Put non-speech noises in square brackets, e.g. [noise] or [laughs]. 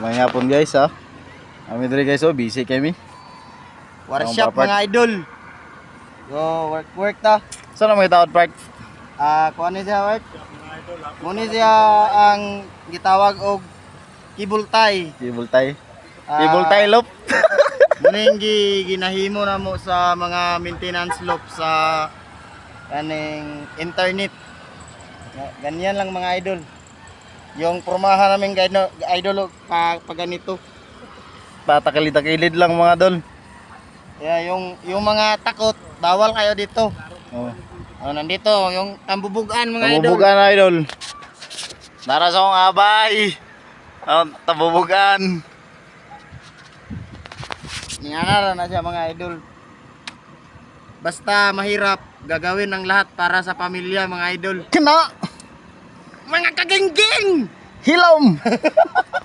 May hapon guys ha. Kami diri guys oh, busy kami. Workshop mga idol. Yo, work work ta. Saan ang mga park? Ah, kuha ni siya work. Muni siya ang gitawag og kibultay. Kibultay. Ah, Kibultay lop. [laughs] Muni yung gi- ginahimo na mo sa mga maintenance loop sa kaning internet. Ga- Ganyan lang mga idol. Yung pormahan namin guide idol pa, pa ganito. Patakilid-takilid lang mga dol. Kaya yung yung mga takot, bawal kayo dito. Oh. Oh, nandito yung tambubugan mga idol. Tabubugan na idol. Nara sa akong abay. Oh, tabubugan. Ningangara na siya mga idol. Basta mahirap, gagawin ang lahat para sa pamilya mga idol. Kena! kagingging! Hilom! [laughs]